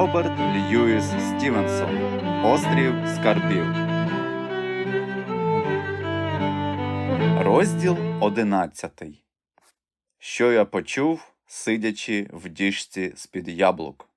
Роберт Льюіс Стівенсон Острів Скарбів. Розділ одинадцятий. Що я почув, сидячи в діжці з-під яблук.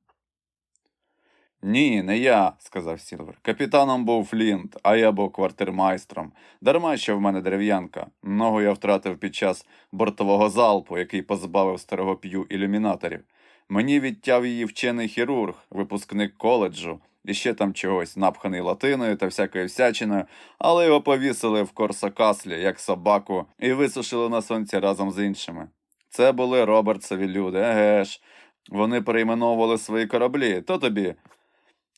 Ні, не я, сказав Сілвер. Капітаном був Флінт, а я був квартирмайстром. Дарма що в мене дерев'янка. Ногу я втратив під час бортового залпу, який позбавив старого п'ю ілюмінаторів. Мені відтяв її вчений хірург, випускник коледжу, і ще там чогось, напханий латиною та всякою всячиною, але його повісили в корсакаслі, як собаку, і висушили на сонці разом з іншими. Це були Робертсові люди, еге ж. Вони перейменовували свої кораблі, то тобі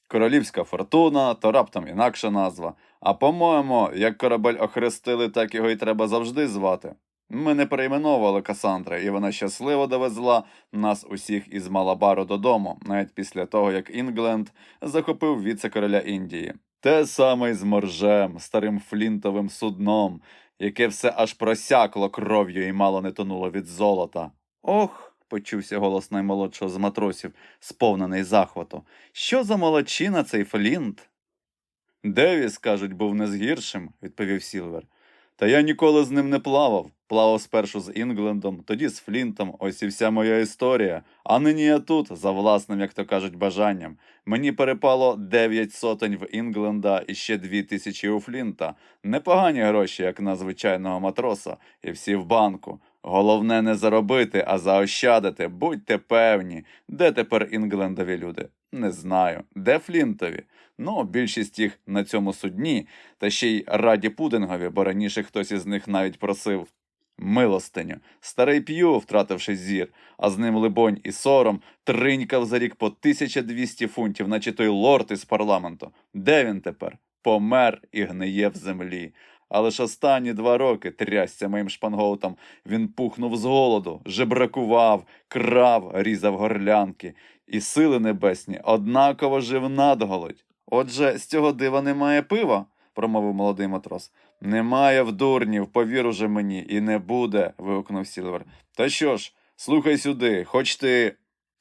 королівська фортуна, то раптом інакша назва. А по-моєму, як корабель охрестили, так його і треба завжди звати. Ми не перейменовували Касандри, і вона щасливо довезла нас усіх із Малабару додому, навіть після того, як Інгленд захопив віце-короля Індії. Те саме з моржем, старим флінтовим судном, яке все аж просякло кров'ю і мало не тонуло від золота. Ох. почувся голос наймолодшого з матросів, сповнений захвату. Що за молодчина цей Флінт? Девіс, кажуть, був не з гіршим, відповів Сілвер. Та я ніколи з ним не плавав. Плавав спершу з Інглендом, тоді з Флінтом, ось і вся моя історія. А нині я тут, за власним, як то кажуть, бажанням. Мені перепало дев'ять сотень в Інгленда і ще дві тисячі у Флінта. Непогані гроші, як на звичайного матроса, і всі в банку. Головне не заробити, а заощадити. Будьте певні, де тепер Інглендові люди? Не знаю. Де Флінтові? Ну, більшість їх на цьому судні, та ще й раді пудингові, бо раніше хтось із них навіть просив милостиню. Старий п'ю, втративши зір, а з ним, либонь, і сором, тринькав за рік по 1200 фунтів, наче той лорд із парламенту. Де він тепер? Помер і гниє в землі. Але ж останні два роки трясся моїм шпангоутом. Він пухнув з голоду, жебракував, крав, різав горлянки, і сили небесні однаково жив надголодь. Отже, з цього дива немає пива, промовив молодий матрос. Немає в дурнів, повір уже мені, і не буде. вигукнув Сілвер. Та що ж, слухай сюди, хоч ти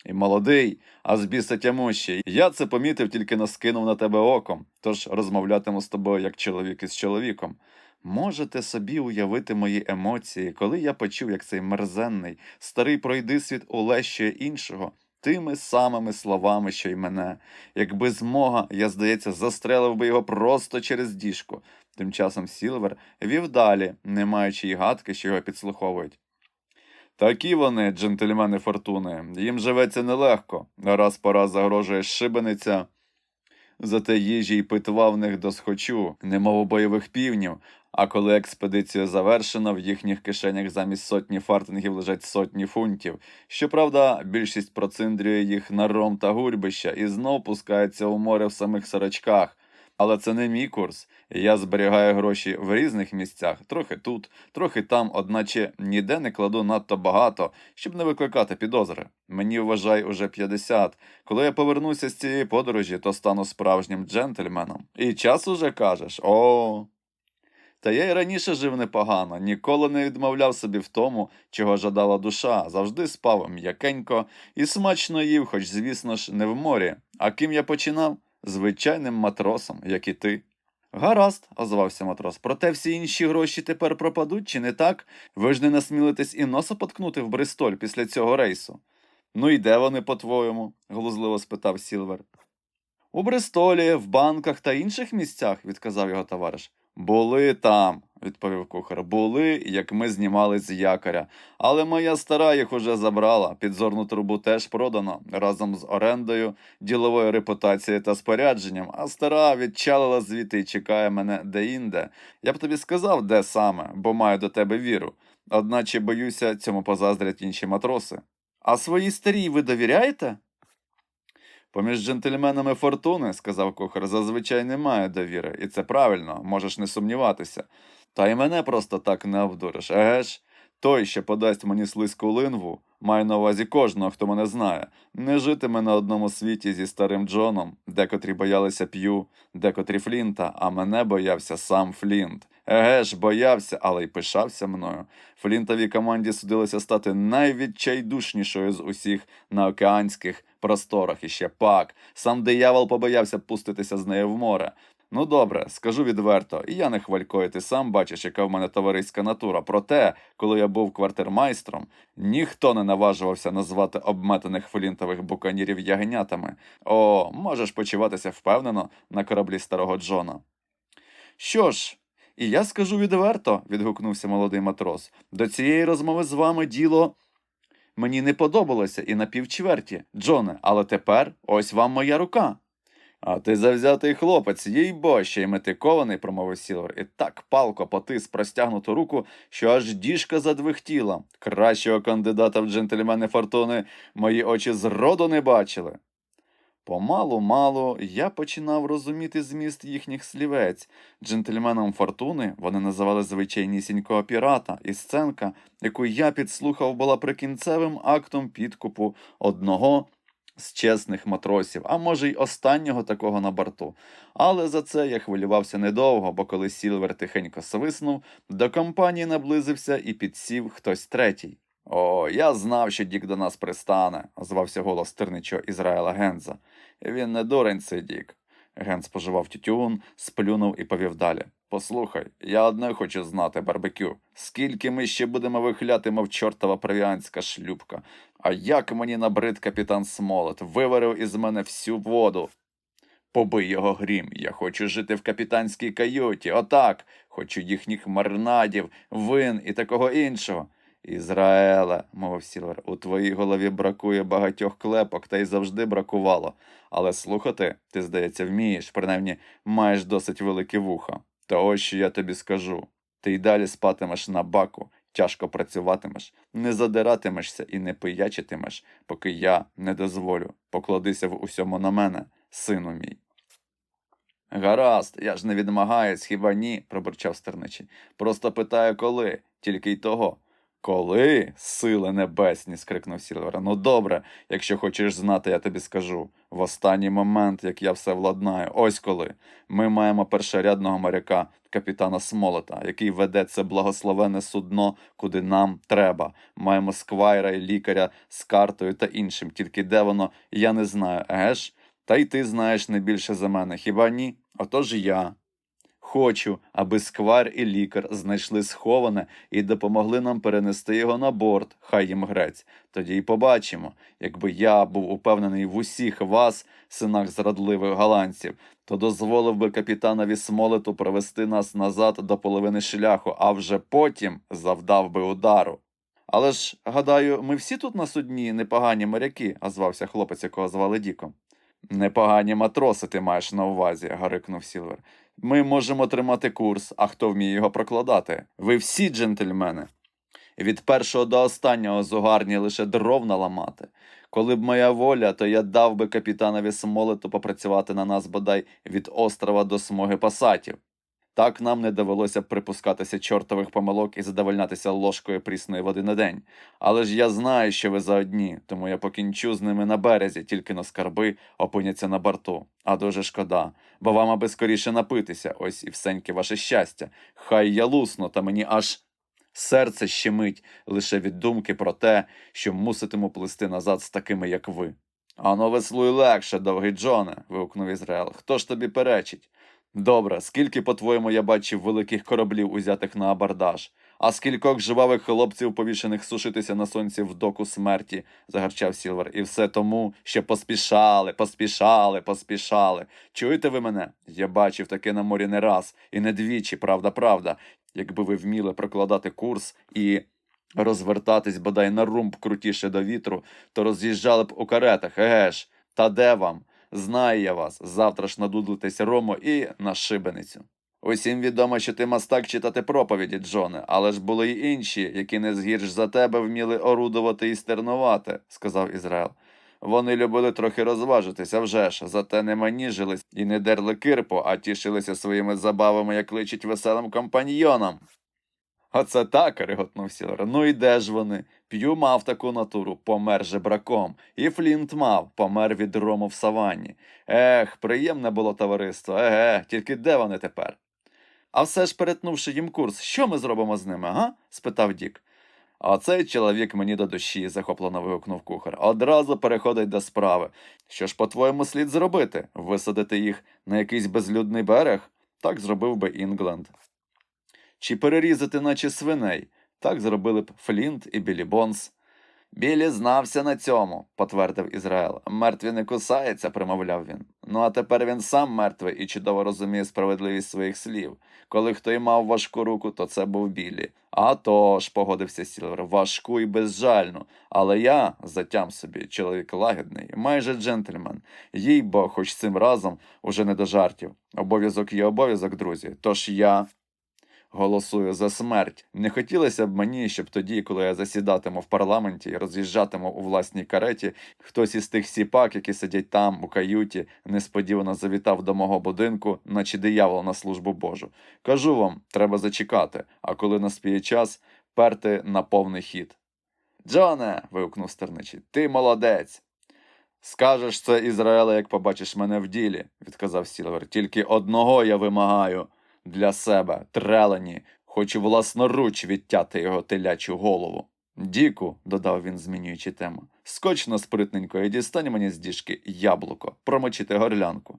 і молодий, а з біса тямущий. Я це помітив, тільки наскинув на тебе оком, тож розмовлятиму з тобою як чоловік із чоловіком. Можете собі уявити мої емоції, коли я почув, як цей мерзенний, старий пройдисвіт улещує іншого тими самими словами, що й мене. Якби змога, я, здається, застрелив би його просто через діжку. Тим часом Сілвер вів далі, не маючи й гадки, що його підслуховують. Такі вони, джентльмени фортуни, їм живеться нелегко, раз по раз загрожує шибениця. Зате їжі й питва в них досхочу, немов у бойових півнів, а коли експедиція завершена, в їхніх кишенях замість сотні фартингів лежать сотні фунтів. Щоправда, більшість проциндрює їх на ром та гурьбища і знов пускається у море в самих сорочках. Але це не мій курс. Я зберігаю гроші в різних місцях, трохи тут, трохи там, одначе ніде не кладу надто багато, щоб не викликати підозри. Мені вважай уже 50. Коли я повернуся з цієї подорожі, то стану справжнім джентльменом. І час уже кажеш, о. Та я й раніше жив непогано, ніколи не відмовляв собі в тому, чого жадала душа, завжди спав м'якенько і смачно їв, хоч, звісно ж, не в морі. А ким я починав? Звичайним матросом, як і ти. Гаразд, озвався матрос. Проте всі інші гроші тепер пропадуть, чи не так? Ви ж не насмілитесь і носа поткнути в Бристоль після цього рейсу. Ну і де вони, по-твоєму? глузливо спитав Сілвер. У Бристолі, в банках та інших місцях, відказав його товариш. Були там, відповів кухар. Були, як ми знімали з якоря. Але моя стара їх уже забрала. Підзорну трубу теж продано разом з орендою, діловою репутацією та спорядженням, а стара відчалила звідти і чекає мене де-інде. Я б тобі сказав, де саме, бо маю до тебе віру. Одначе боюся, цьому позаздрять інші матроси. А своїй старій ви довіряєте? Поміж джентльменами фортуни, сказав кухар, зазвичай немає довіри, і це правильно, можеш не сумніватися. Та й мене просто так не обдуриш, еге ж? Той, що подасть мені слизьку линву, має на увазі кожного, хто мене знає, не житиме на одному світі зі старим Джоном, декотрі боялися п'ю, декотрі Флінта, а мене боявся сам Флінт. Еге ж, боявся, але й пишався мною. Флінтовій команді судилося стати найвідчайдушнішою з усіх на океанських просторах. І ще пак. Сам диявол побоявся пуститися з нею в море. Ну добре, скажу відверто, і я не хвалькою, ти сам бачиш, яка в мене товариська натура. Проте, коли я був квартирмайстром, ніхто не наважувався назвати обметаних флінтових буканірів ягнятами. О, можеш почуватися впевнено на кораблі старого Джона. Що ж, і я скажу відверто, відгукнувся молодий матрос. До цієї розмови з вами діло мені не подобалося і на півчверті, Джоне, але тепер ось вам моя рука. А ти завзятий хлопець, їй бо, ще й метикований, промовив Сілвер, і так палко потис простягнуту руку, що аж діжка задвихтіла. Кращого кандидата в джентльмени фортуни мої очі зроду не бачили. Помалу-малу я починав розуміти зміст їхніх слівець. Джентльменом фортуни вони називали звичайнісінького пірата, і сценка, яку я підслухав, була прикінцевим актом підкупу одного з чесних матросів, а може й останнього такого на борту. Але за це я хвилювався недовго, бо коли Сілвер тихенько свиснув, до компанії наблизився і підсів хтось третій. О, я знав, що Дік до нас пристане, озвався голос терничого Ізраїла Генза. Він не дурень цей Дік. Ген споживав тютюн, сплюнув і повів далі. Послухай, я одне хочу знати, барбекю. Скільки ми ще будемо вихляти, мов чортова провіанська шлюбка. А як мені набрид капітан Смолет, виварив із мене всю воду. Побий його грім, я хочу жити в капітанській каюті, отак, хочу їхніх марнадів, вин і такого іншого. Ізраїле, мовив Сілвер, у твоїй голові бракує багатьох клепок, та й завжди бракувало. Але слухати, ти, здається, вмієш, принаймні маєш досить велике вуха. Та ось що я тобі скажу. Ти й далі спатимеш на баку, тяжко працюватимеш, не задиратимешся і не пиячитимеш, поки я не дозволю. Покладися в усьому на мене, сину мій. Гаразд, я ж не відмагаюсь, хіба ні, пробурчав стерничий. Просто питаю, коли, тільки й того. Коли, сили небесні, скрикнув Сілвер. Ну добре, якщо хочеш знати, я тобі скажу. В останній момент, як я все владнаю, ось коли. Ми маємо першорядного моряка, капітана Смолета, який веде це благословенне судно, куди нам треба. Маємо сквайра і лікаря з картою та іншим, тільки де воно, я не знаю, еге ж? Та й ти знаєш не більше за мене, хіба ні? Отож я. Хочу, аби сквар і лікар знайшли сховане і допомогли нам перенести його на борт, хай їм грець. Тоді й побачимо. Якби я був упевнений в усіх вас, синах зрадливих голландців, то дозволив би капітанові Смолету провести нас назад до половини шляху, а вже потім завдав би удару. Але ж, гадаю, ми всі тут на судні непогані моряки, озвався хлопець, якого звали Діком. Непогані матроси, ти маєш на увазі, гарикнув Сілвер. Ми можемо тримати курс, а хто вміє його прокладати? Ви всі джентльмени. Від першого до останнього зугарні лише дров наламати. Коли б моя воля, то я дав би капітанові Смолету попрацювати на нас бодай від острова до смуги пасатів. Так нам не довелося припускатися чортових помилок і задовольнятися ложкою прісної води на день. Але ж я знаю, що ви за одні, тому я покінчу з ними на березі, тільки на скарби опиняться на борту. А дуже шкода, бо вам аби скоріше напитися, ось і всеньке ваше щастя. Хай я лусну, та мені аж серце щемить лише від думки про те, що муситиму плисти назад з такими, як ви. Ано веслуй легше, довгий Джоне. вигукнув Ізраїл. Хто ж тобі перечить? Добре, скільки, по-твоєму, я бачив великих кораблів, узятих на абордаж, а скількох жвавих хлопців, повішених сушитися на сонці в доку смерті, загарчав Сілвер. І все тому, що поспішали, поспішали, поспішали. Чуєте ви мене? Я бачив таке на морі не раз, і не двічі, правда, правда. Якби ви вміли прокладати курс і розвертатись бодай на румб крутіше до вітру, то роз'їжджали б у каретах, еге ж, та де вам? Знаю я вас, завтра ж надудлитесь рому і на шибеницю. Усім відомо, що ти мастак читати проповіді, Джоне, але ж були й інші, які не згірш за тебе вміли орудувати і стернувати, сказав Ізраїл. Вони любили трохи розважитися вже ж, зате не маніжились і не дерли кирпу, а тішилися своїми забавами, як личить веселим компаньйонам. Оце так, реготнув Сілер. Ну і де ж вони? П'ю мав таку натуру, помер жебраком. І Флінт мав, помер від рому в саванні. Ех, приємне було товариство, еге, тільки де вони тепер? А все ж перетнувши їм курс, що ми зробимо з ними, га? спитав Дік. А цей чоловік мені до душі, захоплено вигукнув кухар. Одразу переходить до справи. Що ж, по-твоєму, слід зробити? Висадити їх на якийсь безлюдний берег? Так зробив би Інгленд. Чи перерізати, наче свиней? Так зробили б Флінт і Білі Бонс. Білі знався на цьому, потвердив Ізраїл. Мертві не кусаються, промовляв він. Ну а тепер він сам мертвий і чудово розуміє справедливість своїх слів. Коли хто й мав важку руку, то це був Білі. А то ж, погодився Сілвер, важку і безжальну. Але я, затям собі, чоловік лагідний, майже джентльмен. Їй бо, хоч цим разом, уже не до жартів. Обов'язок є обов'язок, друзі. Тож я. Голосую за смерть. Не хотілося б мені, щоб тоді, коли я засідатиму в парламенті і роз'їжджатиму у власній кареті, хтось із тих сіпак, які сидять там, у каюті, несподівано завітав до мого будинку, наче диявол на службу Божу. Кажу вам, треба зачекати, а коли наспіє час, перти на повний хід. Джоне. вигукнув стерничий, ти молодець. Скажеш це Ізраїле, як побачиш мене в ділі, відказав Сілвер. Тільки одного я вимагаю для себе, трелені, хочу власноруч відтяти його телячу голову. Діку, додав він, змінюючи тему, скочно спритненько і дістань мені з діжки яблуко, промочити горлянку.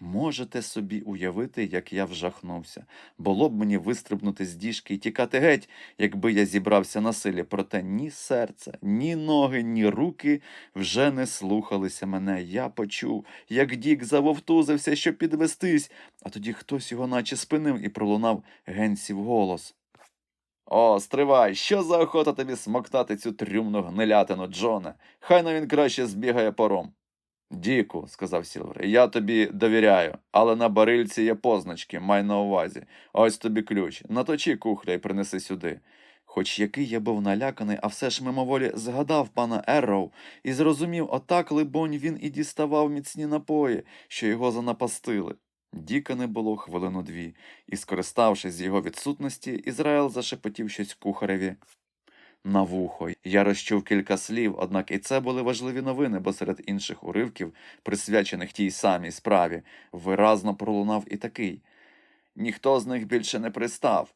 Можете собі уявити, як я вжахнувся. Було б мені вистрибнути з діжки і тікати геть, якби я зібрався на силі, проте ні серце, ні ноги, ні руки вже не слухалися мене. Я почув, як Дік завовтузився, щоб підвестись, а тоді хтось його наче спинив і пролунав генсів голос. О, стривай, що за охота тобі смоктати цю трюмну гнилятину, Джоне? Хай но він краще збігає пором. Діку, сказав Сілвер, я тобі довіряю, але на барильці є позначки, май на увазі. Ось тобі ключ. Наточи кухля і принеси сюди. Хоч який я був наляканий, а все ж мимоволі згадав пана Ерроу і зрозумів, отак, либонь, він і діставав міцні напої, що його занапастили. Діка не було хвилину дві, і, скориставшись з його відсутності, Ізраїл зашепотів щось кухареві на вухо. Я розчув кілька слів, однак і це були важливі новини, бо серед інших уривків, присвячених тій самій справі, виразно пролунав і такий. Ніхто з них більше не пристав.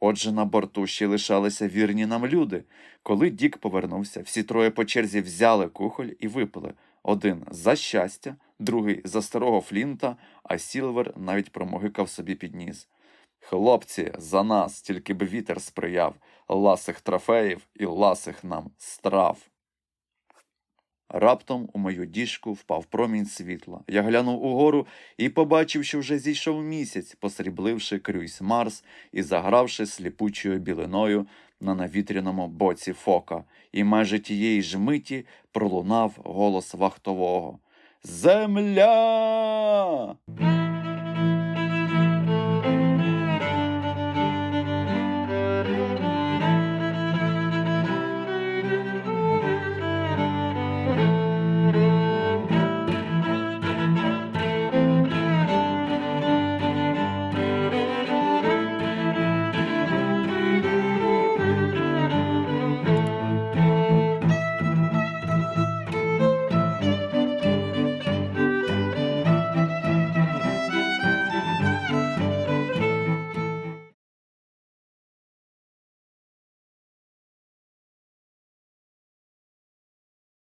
Отже, на борту ще лишалися вірні нам люди. Коли Дік повернувся, всі троє по черзі взяли кухоль і випили. Один за щастя, другий за старого Флінта, а Сілвер навіть промогикав собі під ніс. Хлопці, за нас, тільки б вітер сприяв, ласих трофеїв і ласих нам страв. Раптом у мою діжку впав промінь світла. Я глянув угору і побачив, що вже зійшов місяць, посрібливши крюйс Марс і загравши сліпучою білиною на навітряному боці фока, і майже тієї ж миті пролунав голос вахтового. Земля!